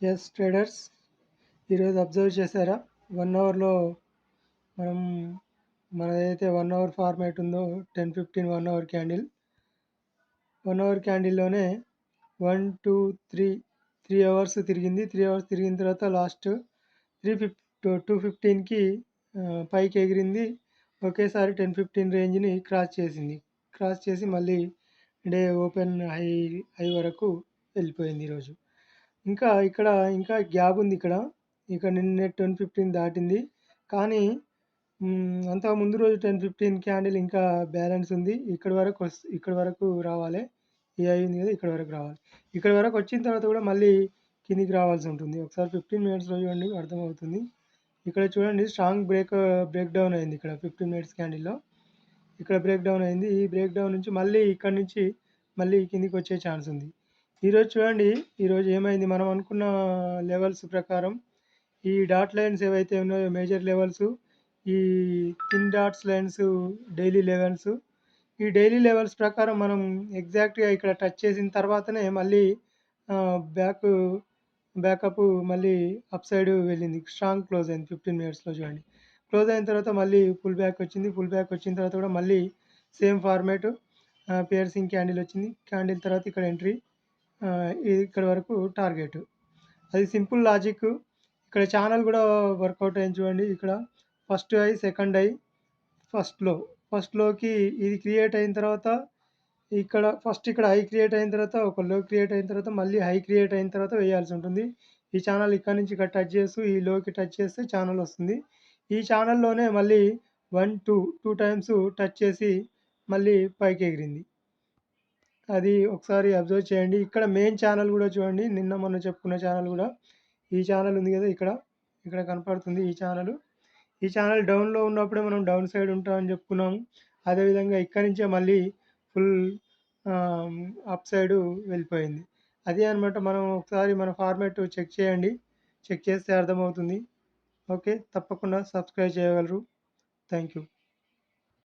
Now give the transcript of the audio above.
Yes traders ఈరోజు observe చేశారా? One అవర్లో మనం మనదైతే వన్ అవర్ ఫార్మేట్ ఉందో ten fifteen one hour candle one hour క్యాండిల్లోనే one two three three hours తిరిగింది. త్రీ అవర్స్ తిరిగిన తర్వాత లాస్ట్ త్రీ ఫిఫ్ టూ ఫిఫ్టీన్కి పైకి ఎగిరింది. ఒకేసారి టెన్ ఫిఫ్టీన్ రేంజ్ని క్రాస్ చేసింది. క్రాస్ చేసి మళ్ళీ డే ఓపెన్ హై హై వరకు వెళ్ళిపోయింది ఈరోజు. ఇంకా ఇక్కడ ఇంకా గ్యాప్ ఉంది ఇక్కడ. ఇక్కడ నిన్న టెన్ ఫిఫ్టీన్ దాటింది. కానీ అంత ముందు రోజు టెన్ ఫిఫ్టీన్ క్యాండిల్ ఇంకా బ్యాలెన్స్ ఉంది. ఇక్కడ వరకు ఇక్కడ వరకు రావాలి. ఏ అయింది కదా ఇక్కడ వరకు రావాలి. ఇక్కడ వరకు వచ్చిన తర్వాత కూడా మళ్ళీ కిందికి రావాల్సి ఉంటుంది. ఒకసారి ఫిఫ్టీన్ మినిట్స్లో చూడండి అర్థమవుతుంది. ఇక్కడ చూడండి స్ట్రాంగ్ బ్రేక్ బ్రేక్ డౌన్ అయింది ఇక్కడ ఫిఫ్టీన్ మినిట్స్ క్యాండిల్లో. ఇక్కడ బ్రేక్ డౌన్ అయింది. ఈ బ్రేక్ డౌన్ నుంచి మళ్ళీ ఇక్కడ నుంచి మళ్ళీ కిందికి వచ్చే ఛాన్స్ ఉంది. ఈరోజు చూడండి ఈరోజు ఏమైంది? మనం అనుకున్న లెవెల్స్ ప్రకారం ఈ డాట్ లైన్స్ ఏవైతే ఉన్నాయో మేజర్ లెవెల్స్ ఈ thin dots lines daily levels ఈ డైలీ లెవెల్స్ ప్రకారం మనం ఎగ్జాక్ట్గా ఇక్కడ టచ్ చేసిన తర్వాతనే మళ్ళీ బ్యాక్ బ్యాకప్ మళ్ళీ అప్ సైడ్ వెళ్ళింది. స్ట్రాంగ్ క్లోజ్ అయింది. ఫిఫ్టీన్ మినిట్స్లో చూడండి. క్లోజ్ అయిన తర్వాత మళ్ళీ ఫుల్ బ్యాక్ వచ్చింది. ఫుల్ బ్యాక్ వచ్చిన తర్వాత కూడా మళ్ళీ సేమ్ ఫార్మేట్ పియర్సింగ్ క్యాండిల్ వచ్చింది. క్యాండిల్ తర్వాత ఇక్కడ ఎంట్రీ ఇక్కడ వరకు టార్గెట్. అది సింపుల్ లాజిక్. ఇక్కడ ఛానల్ కూడా వర్కౌట్ అయింది చూడండి ఇక్కడ. ఫస్ట్ ఐ సెకండ్ ఐ ఫస్ట్లో ఫస్ట్లోకి ఇది క్రియేట్ అయిన తర్వాత ఇక్కడ ఫస్ట్ ఇక్కడ హై క్రియేట్ అయిన తర్వాత ఒక లో క్రియేట్ అయిన తర్వాత మళ్ళీ హై క్రియేట్ అయిన తర్వాత వేయాల్సి ఉంటుంది. ఈ ఛానల్ ఇక్కడ నుంచి ఇక్కడ టచ్ చేస్తూ ఈ లోకి టచ్ చేస్తే ఛానల్ వస్తుంది. ఈ ఛానల్లోనే మళ్ళీ one two two times touch చేసి మళ్ళీ పైకి ఎగిరింది. అది ఒకసారి అబ్జర్వ్ చేయండి. ఇక్కడ మెయిన్ ఛానల్ కూడా చూడండి. నిన్న మొన్న చెప్పుకున్న ఛానల్ కూడా ఈ ఛానల్ ఉంది కదా ఇక్కడ. ఇక్కడ కనపడుతుంది ఈ ఛానల్ ఈ ఛానల్ డౌన్లో ఉన్నప్పుడే మనం డౌన్ సైడ్ ఉంటామని చెప్పుకున్నాము అదేవిధంగా ఇక్కడ నుంచే మళ్ళీ ఫుల్ అప్ సైడ్ వెళ్ళిపోయింది. అదే అనమాట మనం ఒకసారి మన ఫార్మాట్ చెక్ చేయండి. చెక్ చేస్తే అర్థమవుతుంది. ఓకే తప్పకుండా సబ్స్క్రైబ్ చేయగలరు. Thank you